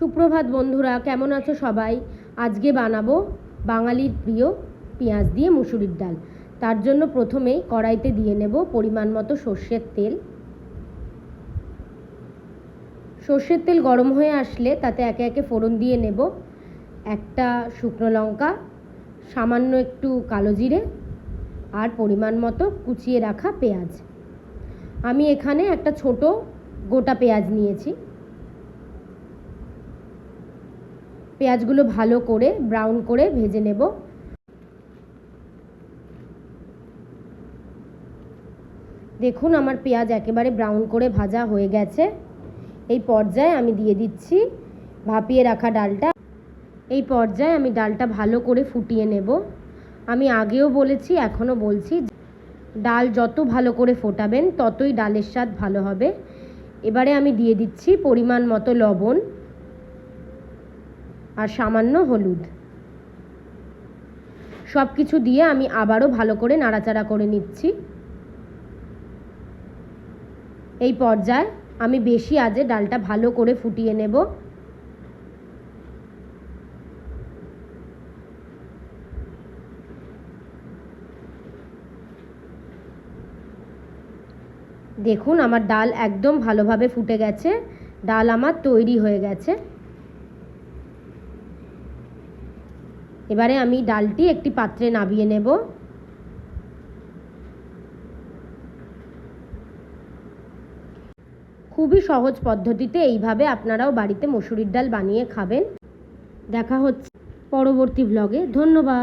সুপ্রভাত বন্ধুরা, কেমন আছো সবাই? আজকে বানাবো বাঙালির প্রিয় পেঁয়াজ দিয়ে মুসুরির ডাল। তার জন্য প্রথমেই কড়াইতে দিয়ে নেব পরিমাণ মতো সর্ষের তেল। সর্ষের তেল গরম হয়ে আসলে তাতে একে একে ফোড়ন দিয়ে নেব। একটা শুকনো লঙ্কা, সামান্য একটু কালো জিরে আর পরিমাণ মতো কুচিয়ে রাখা পেঁয়াজ। আমি এখানে একটা ছোট গোটা পেঁয়াজ নিয়েছি। পেঁয়াজগুলো ভালো করে ব্রাউন করে ভেজে নেব। দেখুন আমার পেঁয়াজ একেবারে ব্রাউন করে ভাজা হয়ে গেছে। এই পর্যায়ে আমি দিয়ে দিচ্ছি ভাপিয়ে রাখা ডালটা। এই পর্যায়ে আমি ডালটা ভালো করে ফুটিয়ে নেব। আমি আগেও বলেছি, এখনও বলছি, ডাল যত ভালো করে ফোটাবেন ততই ডালের স্বাদ ভালো হবে। এবারে আমি দিয়ে দিচ্ছি পরিমাণ মতো লবণ। আর সামান্য হলুদ। সব কিছু দিয়ে আমি আবারও ভালো করে নাড়াচাড়া করে নিচ্ছি। এই পর্যায়ে আমি বেশি আজে ডালটা ভালো করে ফুটিয়ে নেব। দেখুন আমার ডাল একদম ভালোভাবে ফুটে গেছে। ডাল আমার তৈরি হয়ে গেছে। এবারে আমি ডালটি একটি পাত্রে নাবিয়ে নেব। খুবই সহজ পদ্ধতিতে এইভাবে আপনারাও বাড়িতে মসুরির ডাল বানিয়ে খাবেন। দেখা হচ্ছে পরবর্তী ব্লগে ধন্যবাদ।